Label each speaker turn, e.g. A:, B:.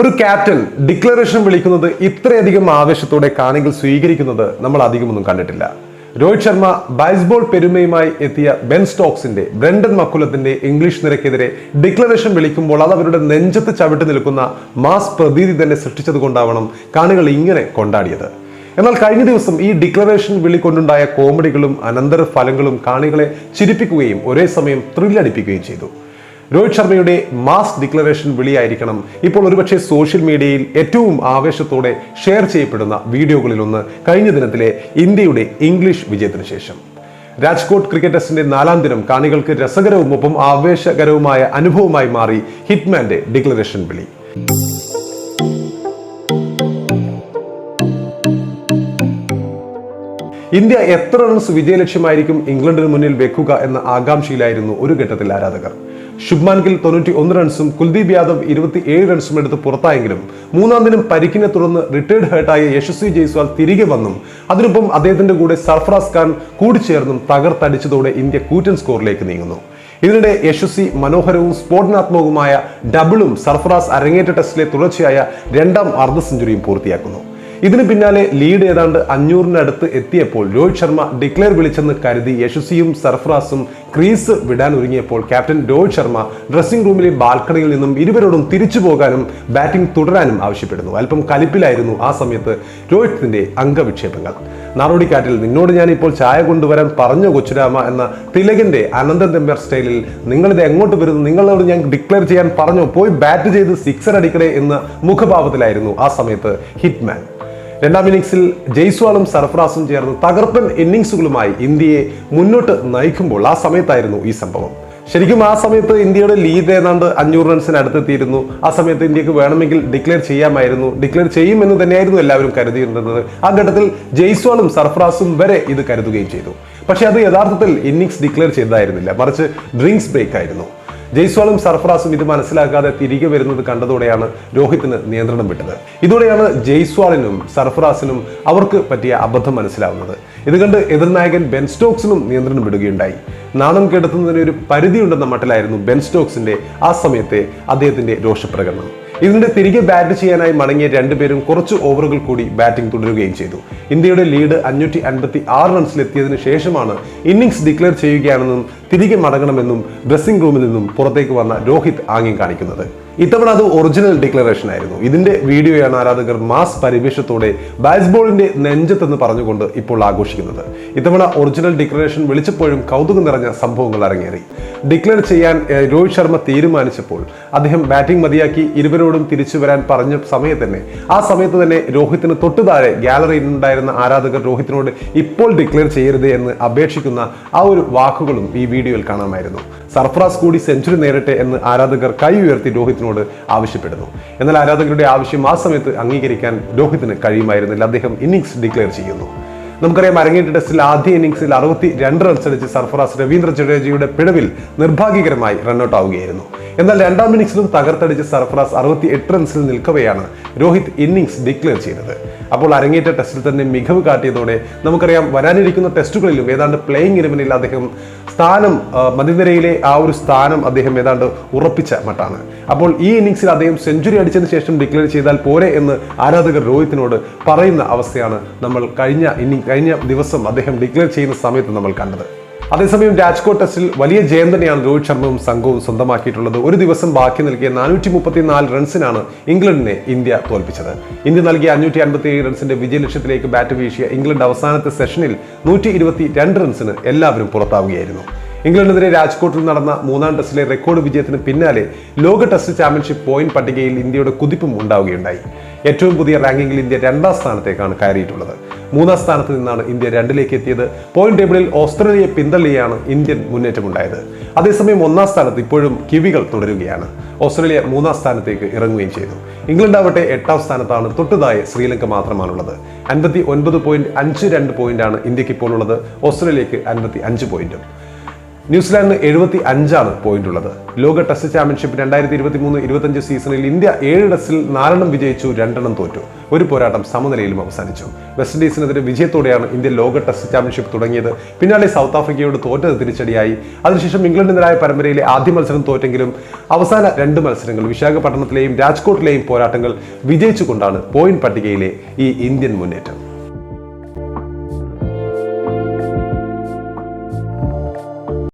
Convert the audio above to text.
A: ഒരു captain declaration വിളിക്കുന്നത് ഇത്രയധികം ആവേശത്തോടെ കാണികൾ സ്വീകരിക്കുന്നത് നമ്മൾ അധികമൊന്നും കണ്ടിട്ടില്ല. രോഹിത് ശർമ്മ ബൈസ്ബോൾ പെരുമയുമായി എത്തിയ ബെൻ സ്റ്റോക്സിന്റെ ബ്രണ്ടൻ മക്കുലത്തിന്റെ ഇംഗ്ലീഷ് നിരക്കെതിരെ ഡിക്ലറേഷൻ വിളിക്കുമ്പോൾ അത് അവരുടെ നെഞ്ചത്ത് ചവിട്ടി നിൽക്കുന്ന മാസ് പ്രതീതി തന്നെ സൃഷ്ടിച്ചത് കൊണ്ടാവണം കാണികൾ ഇങ്ങനെ കൊണ്ടാടിയത്. എന്നാൽ കഴിഞ്ഞ ദിവസം ഈ ഡിക്ലറേഷൻ വിളിക്കൊണ്ടുണ്ടായ കോമഡികളും അനന്തര ഫലങ്ങളും കാണികളെ ചിരിപ്പിക്കുകയും ഒരേ സമയം ത്രില്ലടിപ്പിക്കുകയും ചെയ്തു. രോഹിത് ശർമ്മയുടെ മാസ് ഡിക്ലറേഷൻ വിളിയായിരിക്കണം. ഇപ്പോൾ ഒരുപക്ഷെ സോഷ്യൽ മീഡിയയിൽ ഏറ്റവും ആവേശത്തോടെ ഷെയർ ചെയ്യപ്പെടുന്ന വീഡിയോകളിലൊന്ന് കഴിഞ്ഞ ദിനത്തിലെ ഇന്ത്യയുടെ ഇംഗ്ലീഷ് വിജയത്തിന് ശേഷം. രാജ്കോട്ട് ക്രിക്കറ്റ് ടെസ്റ്റിന്റെ നാലാം ദിനം കാണികൾക്ക് രസകരവും ഒപ്പം ആവേശകരവുമായ അനുഭവമായി മാറി ഹിറ്റ്മാന്റെ ഡിക്ലറേഷൻ വിളി. ഇന്ത്യ എത്ര റൺസ് വിജയലക്ഷ്യമായിരിക്കും ഇംഗ്ലണ്ടിന് മുന്നിൽ വെക്കുക എന്ന ആകാംക്ഷയിലായിരുന്നു ഒരു ഘട്ടത്തിൽ ആരാധകർ. ശുഭ്മാൻ ഗിൽ തൊണ്ണൂറ്റി ഒന്ന് റൺസും കുൽദീപ് യാദവ് ഇരുപത്തി ഏഴ് റൺസും എടുത്ത് പുറത്തായെങ്കിലും മൂന്നാം ദിനം പരിക്കിനെ തുടർന്ന് റിട്ടയർഡ് ഹേർട്ടായ യശസ്വി ജയ്സ്വാൾ തിരികെ വന്നും. അതിനൊപ്പം അദ്ദേഹത്തിന്റെ കൂടെ സർഫറാസ് ഖാൻ കൂടിച്ചേർന്നും തകർത്തടിച്ചതോടെ ഇന്ത്യ കൂറ്റൻ സ്കോറിലേക്ക് നീങ്ങുന്നു. ഇതിനിടെ യശസ്വി മനോഹരവും സ്ഫോടനാത്മകവുമായ ഡബിളും സർഫറാസ് അരങ്ങേറ്റ ടെസ്റ്റിലെ തുടർച്ചയായ രണ്ടാം അർദ്ധ സെഞ്ചുറിയും പൂർത്തിയാക്കുന്നു. ഇതിന് പിന്നാലെ ലീഡ് ഏതാണ്ട് അഞ്ഞൂറിനടുത്ത് എത്തിയപ്പോൾ രോഹിത് ശർമ്മ ഡിക്ലെയർ വിളിച്ചെന്ന് കരുതി യശസ്വിയും സർഫറാസും ക്രീസ് വിടാൻ ഒരുങ്ങിയപ്പോൾ ക്യാപ്റ്റൻ രോഹിത് ശർമ്മ ഡ്രസ്സിംഗ് റൂമിലെ ബാൽക്കണിയിൽ നിന്നും ഇരുവരോടും തിരിച്ചു പോകാനും ബാറ്റിംഗ് തുടരാനും ആവശ്യപ്പെടുന്നു. അല്പം കലിപ്പിലായിരുന്നു ആ സമയത്ത് രോഹിത്തിന്റെ അംഗവിക്ഷേപങ്ങൾ. നാടോടിക്കാറ്റിൽ നിന്നോട് ഞാൻ ഇപ്പോൾ ചായ കൊണ്ടുവരാൻ പറഞ്ഞു കൊച്ചുരാമ എന്ന തിലകന്റെ അനന്തൻ തെമ്പർ സ്റ്റൈലിൽ നിങ്ങളിത് എങ്ങോട്ട് വരുന്നു? നിങ്ങളോട് ഞാൻ ഡിക്ലെയർ ചെയ്യാൻ പറഞ്ഞു? പോയി ബാറ്റ് ചെയ്ത് സിക്സർ അടിക്കണേ എന്ന മുഖഭാവത്തിലായിരുന്നു ആ സമയത്ത് ഹിറ്റ്മാൻ. രണ്ടാം ഇന്നിംഗ്സിൽ ജയ്സ്വാളും സർഫറാസും ചേർന്ന് തകർപ്പൻ ഇന്നിംഗ്സുകളുമായി ഇന്ത്യയെ മുന്നോട്ട് നയിക്കുമ്പോൾ ആ സമയത്തായിരുന്നു ഈ സംഭവം. ശരിക്കും ആ സമയത്ത് ഇന്ത്യയുടെ ലീഡ് ഏതാണ്ട് അഞ്ഞൂറ് റൺസിന് അടുത്തെത്തിയിരുന്നു. ആ സമയത്ത് ഇന്ത്യയ്ക്ക് വേണമെങ്കിൽ ഡിക്ലെയർ ചെയ്യാമായിരുന്നു. ഡിക്ലെയർ ചെയ്യുമെന്ന് തന്നെയായിരുന്നു എല്ലാവരും കരുതിയിരുന്നത്. ആ ഘട്ടത്തിൽ ജയ്സ്വാളും സർഫറാസും വരെ ഇത് കരുതുകയും ചെയ്തു. പക്ഷേ അത് യഥാർത്ഥത്തിൽ ഇന്നിംഗ്സ് ഡിക്ലെയർ ചെയ്തതായിരുന്നില്ല. മറിച്ച് ഡ്രിങ്ക്സ് ബ്രേക്ക് ആയിരുന്നു. ജയ്സ്വാളും സർഫറാസും ഇത് മനസ്സിലാക്കാതെ തിരികെ വരുന്നത് കണ്ടതോടെയാണ് രോഹിത്തിന് നിയന്ത്രണം വിട്ടത്. ഇതോടെയാണ് ജയ്സ്വാളിനും സർഫറാസിനും അവർക്ക് പറ്റിയ അബദ്ധം മനസ്സിലാവുന്നത്. ഇത് കണ്ട് എതിർനായകൻ ബെൻ സ്റ്റോക്സിനും നിയന്ത്രണം വിടുകയുണ്ടായി. നാണം കെടുത്തുന്നതിന് ഒരു പരിധിയുണ്ടെന്ന മട്ടിലായിരുന്നു ബെൻ സ്റ്റോക്സിന്റെ ആ സമയത്തെ അദ്ദേഹത്തിന്റെ രോഷപ്രകടനം. ഇതിന്റെ തിരികെ ബാറ്റ് ചെയ്യാനായി മടങ്ങിയ രണ്ടുപേരും കുറച്ച് ഓവറുകൾ കൂടി ബാറ്റിംഗ് തുടരുകയും ചെയ്തു. ഇന്ത്യയുടെ ലീഡ് അഞ്ഞൂറ്റി അൻപത്തി ആറ് റൺസിലെത്തിയതിനു ശേഷമാണ് ഇന്നിംഗ്സ് ഡിക്ലെയർ ചെയ്യുകയാണെന്നും തിരികെ മടങ്ങണമെന്നും ഡ്രസ്സിംഗ് റൂമിൽ നിന്നും പുറത്തേക്ക് വന്ന രോഹിത് ആംഗ്യം കാണിക്കുന്നത്. ഇത്തവണ അത് ഒറിജിനൽ ഡിക്ലറേഷൻ ആയിരുന്നു. ഇതിന്റെ വീഡിയോയാണ് ആരാധകർ മാസ് പരിവേഷത്തോടെ ബാസ്ബോളിന്റെ നെഞ്ചത്തെന്ന് പറഞ്ഞുകൊണ്ട് ഇപ്പോൾ ആഘോഷിക്കുന്നത്. ഇത്തവണ ഒറിജിനൽ ഡിക്ലറേഷൻ വിളിച്ചപ്പോഴും കൗതുകം നിറഞ്ഞ സംഭവങ്ങൾ അരങ്ങേറി. ഡിക്ലെയർ ചെയ്യാൻ രോഹിത് ശർമ്മ തീരുമാനിച്ചപ്പോൾ അദ്ദേഹം ബാറ്റിംഗ് മതിയാക്കി ഇരുവരോടും തിരിച്ചു വരാൻ പറഞ്ഞ സമയത്ത് തന്നെ ആ സമയത്ത് തന്നെ രോഹിത്തിന് തൊട്ടു താഴെ ഗാലറിയിൽ ഉണ്ടായിരുന്ന ആരാധകർ രോഹിത്തിനോട് ഇപ്പോൾ ഡിക്ലെയർ ചെയ്യരുത് എന്ന് അപേക്ഷിക്കുന്ന ആ ഒരു വാക്കുകളും ഈ വീഡിയോയിൽ കാണാമായിരുന്നു. സർഫറാസ് കൂടി സെഞ്ചുറി നേരട്ടെ എന്ന് ആരാധകർ കൈ ഉയർത്തി രോഹിത്തിനോട് ആവശ്യപ്പെടുന്നു. എന്നാൽ ആരാധകരുടെ ആവശ്യം ആ സമയത്ത് അംഗീകരിക്കാൻ രോഹിത്തിന് കഴിയുമായിരുന്നില്ല. അദ്ദേഹം ഇന്നിങ്സ് ഡിക്ലെയർ ചെയ്യുന്നു. നമുക്കറിയാം അരങ്ങേറ്റ ടെസ്റ്റിൽ ആദ്യ ഇന്നിംഗ്സിൽ അറുപത്തി രണ്ട് റൺസ് അടിച്ച് സർഫറാസ് രവീന്ദ്ര ജഡേജയുടെ പിഴവിൽ നിർഭാഗ്യകരമായി റൺഔട്ട് ആവുകയായിരുന്നു. എന്നാൽ രണ്ടാം ഇന്നിംഗ്സിലും തകർത്തടിച്ച് സർഫറാസ് അറുപത്തി എട്ട് റൺസിൽ നിൽക്കവെയാണ് രോഹിത് ഇന്നിംഗ്സ് ഡിക്ലെയർ ചെയ്തത്. അപ്പോൾ അരങ്ങേറ്റ ടെസ്റ്റിൽ തന്നെ മികവ് കാട്ടിയതോടെ നമുക്കറിയാം വരാനിരിക്കുന്ന ടെസ്റ്റുകളിലും ഏതാണ്ട് പ്ലേയിങ് ഇലവനിൽ അദ്ദേഹം സ്ഥാനം മതിനിരയിലെ ആ ഒരു സ്ഥാനം അദ്ദേഹം ഏതാണ്ട് ഉറപ്പിച്ച മട്ടാണ്. അപ്പോൾ ഈ ഇന്നിംഗ്സിൽ അദ്ദേഹം സെഞ്ചുറി അടിച്ചതിന് ശേഷം ഡിക്ലെയർ ചെയ്താൽ പോരെ എന്ന് ആരാധകർ രോഹിത്തിനോട് പറയുന്ന അവസ്ഥയാണ് നമ്മൾ കഴിഞ്ഞ ഇന്നിംഗ് കഴിഞ്ഞ ദിവസം അദ്ദേഹം ഡിക്ലെയർ ചെയ്യുന്ന സമയത്ത് നമ്മൾ കണ്ടത്. അതേസമയം രാജ്കോട്ട് ടെസ്റ്റിൽ വലിയ ജയം തന്നെയാണ് രോഹിത് ശർമ്മയും സംഘവും സ്വന്തമാക്കിയിട്ടുള്ളത്. ഒരു ദിവസം ബാക്കി നൽകിയ നാനൂറ്റി മുപ്പത്തിനാല് റൺസിനാണ് ഇംഗ്ലണ്ടിനെ ഇന്ത്യ തോൽപ്പിച്ചത്. ഇന്ത്യ നൽകിയ അഞ്ഞൂറ്റി അൻപത്തി ഏഴ് റൺസിന്റെ വിജയലക്ഷ്യത്തിലേക്ക് ബാറ്റ് വീശിയ ഇംഗ്ലണ്ട് അവസാനത്തെ സെഷനിൽ നൂറ്റി ഇരുപത്തി രണ്ട് റൺസിന് എല്ലാവരും പുറത്താവുകയായിരുന്നു. ഇംഗ്ലണ്ടിനെതിരെ രാജ്കോട്ടിൽ നടന്ന മൂന്നാം ടെസ്റ്റിലെ റെക്കോർഡ് വിജയത്തിന് പിന്നാലെ ലോക ടെസ്റ്റ് ചാമ്പ്യൻഷിപ്പ് പോയിന്റ് പട്ടികയിൽ ഇന്ത്യയുടെ കുതിപ്പും ഉണ്ടാവുകയുണ്ടായി. ഏറ്റവും പുതിയ റാങ്കിങ്ങിൽ ഇന്ത്യ രണ്ടാം സ്ഥാനത്തേക്കാണ് കയറിയിട്ടുള്ളത്. മൂന്നാം സ്ഥാനത്ത് നിന്നാണ് ഇന്ത്യ രണ്ടിലേക്ക് എത്തിയത്. പോയിന്റ് ടേബിളിൽ ഓസ്ട്രേലിയയെ പിന്തള്ളിയാണ് ഇന്ത്യൻ മുന്നേറ്റമുണ്ടായത്. അതേസമയം ഒന്നാം സ്ഥാനത്ത് ഇപ്പോഴും കിവികൾ തുടരുകയാണ്. ഓസ്ട്രേലിയ മൂന്നാം സ്ഥാനത്തേക്ക് ഇറങ്ങുകയും ചെയ്തു. ഇംഗ്ലണ്ട് ആവട്ടെ എട്ടാം സ്ഥാനത്താണ് തൊട്ടുതായ ശ്രീലങ്ക മാത്രമാണുള്ളത്. അൻപത്തി ഒൻപത് പോയിന്റ് അഞ്ച് രണ്ട് പോയിന്റാണ് ഇന്ത്യയ്ക്ക് ഇപ്പോൾ ഉള്ളത്. ഓസ്ട്രേലിയക്ക് അൻപത്തി അഞ്ച് പോയിന്റും ന്യൂസിലാൻഡിന് എഴുപത്തി അഞ്ചാണ് പോയിന്റ് ഉള്ളത് ലോക ടെസ്റ്റ് ചാമ്പ്യൻഷിപ്പ് രണ്ടായിരത്തി ഇരുപത്തി മൂന്ന് ഇരുപത്തഞ്ച് സീസണിൽ ഇന്ത്യ ഏഴ് ടെസ്റ്റിൽ നാലെണ്ണം വിജയിച്ചു രണ്ടെണ്ണം തോറ്റു. ഒരു പോരാട്ടം സമനിലയിലും അവസാനിച്ചു. വെസ്റ്റ് ഇൻഡീസിനെതിരെ വിജയത്തോടെയാണ് ഇന്ത്യ ലോക ടെസ്റ്റ് ചാമ്പ്യൻഷിപ്പ് തുടങ്ങിയത്. പിന്നാലെ സൗത്ത് ആഫ്രിക്കയോട് തോറ്റത് തിരിച്ചടിയായി. അതിനുശേഷം ഇംഗ്ലണ്ടിനെതിരായ പരമ്പരയിലെ ആദ്യ മത്സരം തോറ്റെങ്കിലും അവസാന രണ്ട് മത്സരങ്ങൾ വിശാഖപട്ടണത്തിലെയും രാജ്കോട്ടിലെയും പോരാട്ടങ്ങൾ വിജയിച്ചുകൊണ്ടാണ് പോയിന്റ് പട്ടികയിലെ ഈ ഇന്ത്യൻ മുന്നേറ്റം.